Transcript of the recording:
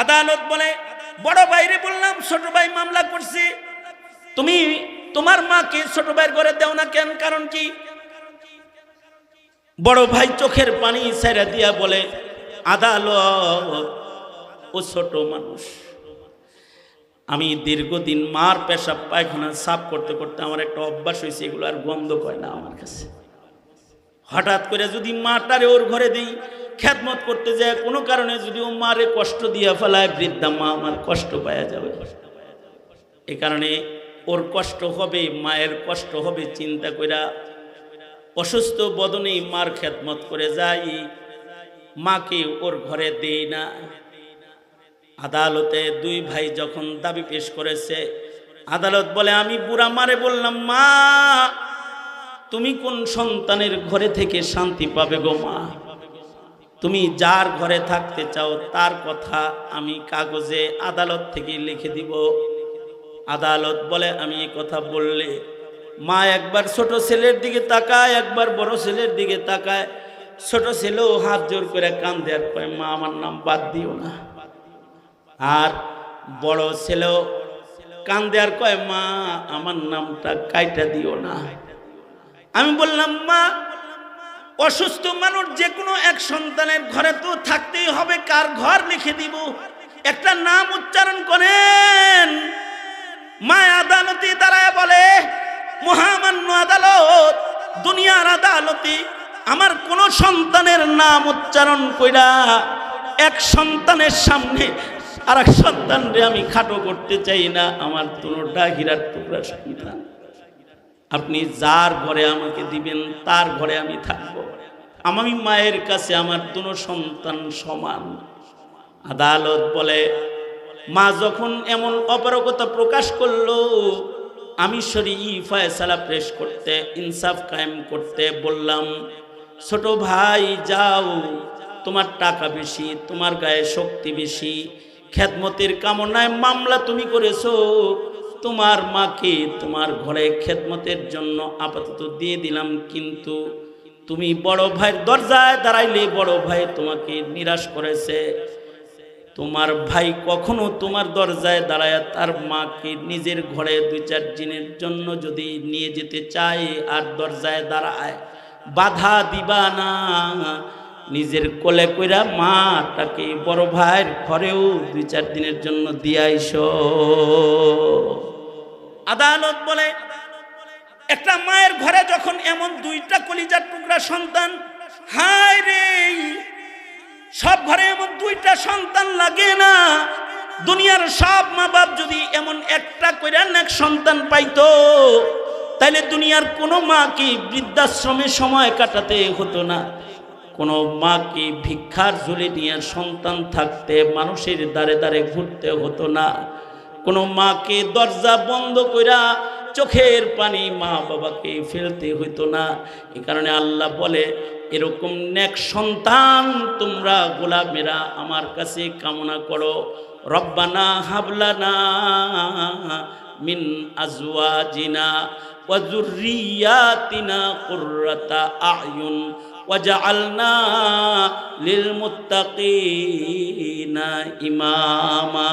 আদালত বলে, বড় ভাইরে বললাম, ছোট ভাই মামলা করছি। তুমি তোমার মাকে ছোট ভাইয়ের ঘরে দেও না কেন? কারণ কি? বড় ভাই চোখের পানি ছেড়ে দিয়া বলে, আদালত, ও ছোট মানুষ, আমি দীর্ঘদিন মার পেশাব, পায়খানা সাফ করতে করতে আমার একটা অভ্যাস হয়েছে, এগুলো আর গন্ধ করে না আমার কাছে। হঠাৎ করে যদি মাটারে ওর ঘরে দিই খ্যাতমত করতে যায়, কোনো কারণে যদি ও মারে কষ্ট দিয়া ফেলায়, বৃদ্ধা মা আমার কষ্ট পাওয়া যাবে। এ কারণে ওর কষ্ট হবে, মায়ের কষ্ট হবে, চিন্তা কইরা অসুস্থ বদনেই মার খ্যাতমত করে যাই মাকে ওর ঘরে দেই না। আদালতে দুই ভাই যখন দাবি পেশ করেছে, আদালত বলে, আমি বুড়া মারে বললাম, মা, তুমি কোন সন্তানের ঘরে থেকে শান্তি পাবে গো মা? তুমি যার ঘরে থাকতে চাও, তার কথা আমি কাগজে আদালত থেকে লিখে দিব। আদালত বলে, আমি কথা বললে। মা একবার ছোট ছেলের দিকে তাকায়, একবার বড় ছেলের দিকে তাকায়। ছোট ছেলেও হাত জোর করে কান দেওয়ার কয়, মা, আমার নাম বাদ দিও না। আর বড় ছেলেও কান দেওয়ার কয়, মা, আমার নামটা কাইটা দিও না। আমি বললাম, মা অসুস্থ মানুষ যে কোনো এক সন্তানের ঘরে তো থাকতেই হবে, কার ঘর লিখে দিব? একটা নাম উচ্চারণ করেন। মা আদালতে দাঁড়ায় বলে, মহামান্য আদালত, দুনিয়ার আদালতে, আমার কোন সন্তানের নাম উচ্চারণ কইরা এক সন্তানের সামনে আর এক সন্তানরে আমি খাটো করতে চাই না, আমার দুটা হীরার টুকরা সন্তান আপনি যার ঘরে আমাকে দিবেন, তার ঘরে আমি থাকব। আমি মায়ের কাছে আমার দুনো সন্তান সমান। আদালত বলে, মা যখন এমন অপারগতা প্রকাশ করল, আমি ই ফয়সালা প্রেস করতে, ইনসাফ কায়েম করতে বললাম, ছোট ভাই, যাও, তোমার টাকা বেশি, তোমার গায়ে শক্তি বেশি, খেদমতের কামনায় মামলা তুমি করেছ, তোমার মাকে তোমার ঘরে খেদমতের জন্য আপাতত দিয়ে দিলাম, কিন্তু তুমি বড় ভাইয়ের দরজায় দাঁড়াইলে বড় ভাই তোমাকে নিরাশ করেছে। তোমার ভাই কখনো তোমার দরজায় দাঁড়ায়, তার মাকে নিজের ঘরে দুই চার দিনের জন্য যদি নিয়ে যেতে চায় আর দরজায় দাঁড়ায়, বাধা দিবা না। নিজের কোলে কইরা মাটাকে বড় ভাইয়ের ঘরেও দুই চার দিনের জন্য দিয়াইস আদালত বলে একটা মায়ের ঘরে যখন এমন দুইটা কলিজার টুকরা সন্তান, হায় রে! সব ঘরে এমন দুইটা সন্তান লাগে না। দুনিয়ার সব মা বাপ যদি এমন একটা করে এক সন্তান পাইতো, তাইলে দুনিয়ার কোনো মাকে বৃদ্ধাশ্রমে সময় কাটাতে হতো না? কোনো মাকে ভিক্ষার ঝুলে নিয়ে সন্তান থাকতে, মানুষের দ্বারে দ্বারে ঘুরতে হতো না? কোনো মাকে দরজা বন্ধ কইরা চোখের পানি মা বাবাকে ফেলতে হইতো না। এ কারণে আল্লাহ বলে, এরকম নেক সন্তান তোমরা গোলামেরা, আমার কাছে কামনা করো। রব্বানা হাবলানা মিন আজওয়াজিনা ওয়া যুররিয়াতিনা কুররাতা আয়ুন ওয়াজআলনা লিল মুত্তাকিনা ইমামা।